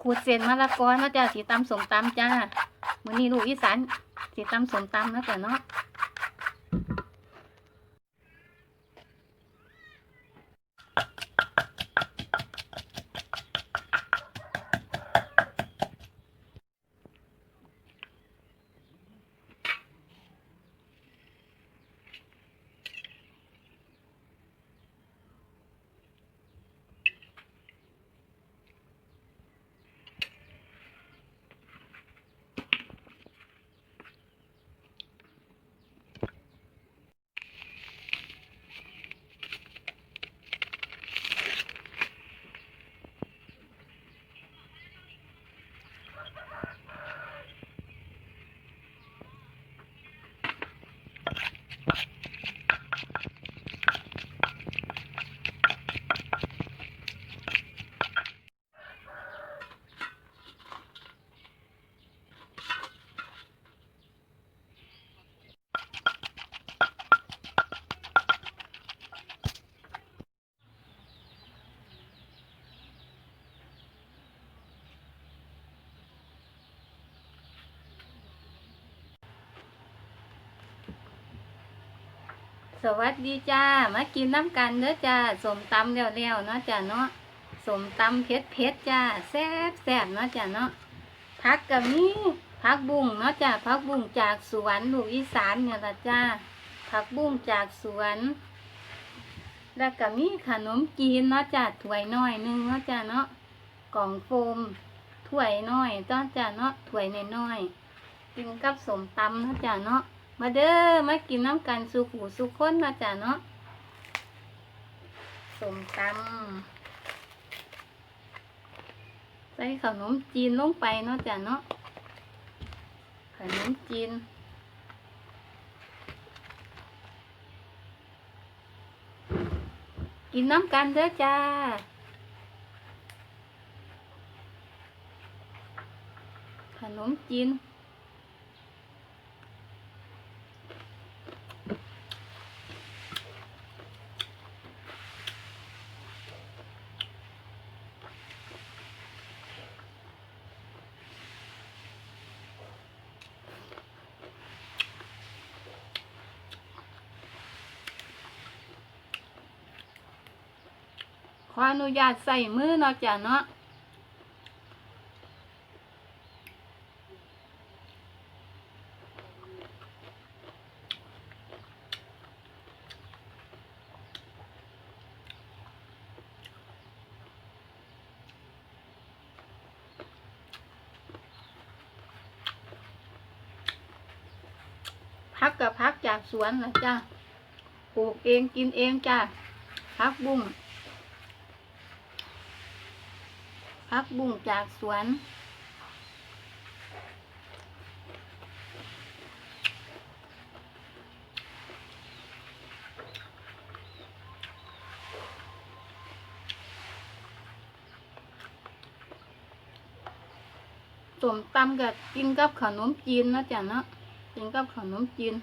ขูดเส้นมะละกอเนาะจ้ะสีตำสมตำจ้ามื้อนี้ลูกอีสานสีตำสมตำเนาะจ้ะเนาะ สวัสดีจ้า มากินน้ำกันเด้อจ้าสมตำแล้วๆเนาะจ้าเนาะสมตำเผ็ดเผ็ดจ้าแซ่บแซ่บเนาะจ้าเนาะผักกับนี้ผักบุ้งเนาะจ้าผักบุ้งจากสวนลูกอีสานเนี่ยละจ้าผักบุ้งจากสวน แล้วก็มีขนมจีนเนาะจ้าถ้วยน้อยหนึงเนาะจ้าเนาะกล่องโฟมถ้วยน้อยเนาะจ้าเนาะถ้วยน้อยๆกินกับสมตำเนาะจ้าเนาะ มาเด้อมากินน้ำกันสุขูสุขคนนะจ๊ะเนาะสมตำใส่ขนมจีนลงไปเนาะจ๊ะเนาะขนมจีนกินน้ำกันเด้อจ้า ขนมจีน ออนุญาตใส่มือเนาะจ้ะเนาะพักกับพักจากสวนนะจ้ะ ปลูกเองกินเองจ้ะ พักบุ้ง พักบุ้งจากสวน สมตำกับกินกับขนมจีนนะจ๊ะเนาะกินกับขนมจีน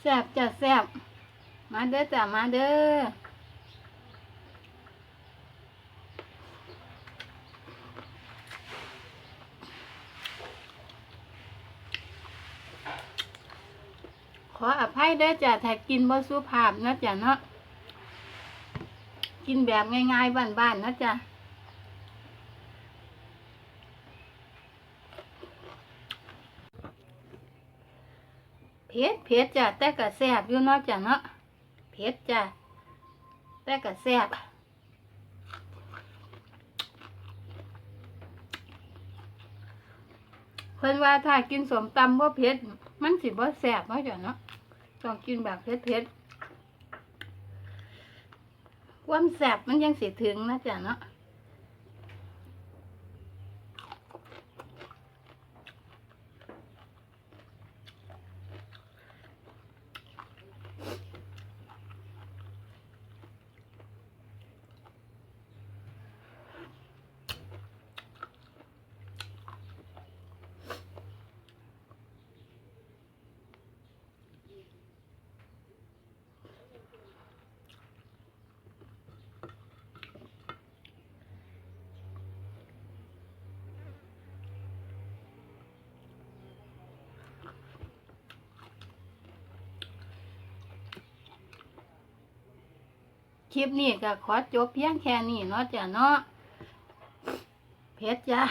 แซ่บจ้ะแซ่บมาเด้อจ้ะมาเด้อขออภัยเด้อจ้ะถ้ากินบ่สุภาพนะจ้ะเนาะ กินแบบง่ายๆบ้านๆนะจ้ะ ผ็ดเผ็ดจ้ะแต่ก็แซ่บอยู่เนาะจ้ะเนาะเผ็ดจ้ะแต่ก็แซ่บเพิ่นว่าถ้ากินสมตำบ่เผ็ดมันสิบ่แซ่บเนาะจ้ะเนาะต้องกินแบบเผ็ดเผ็ดความแซ่บมันยังสิถึงนะจ้ะเนาะ คลิปนี้ก็ขอจบเพียงแค่นี้เนาะจ้ะเนาะเพชรจ้า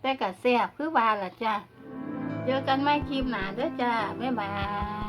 แต่ก็แซ่บคือว่าล่ะจ้าเจอกันใหม่คลิปหน้าเด้อจ้าบ๊ายบาย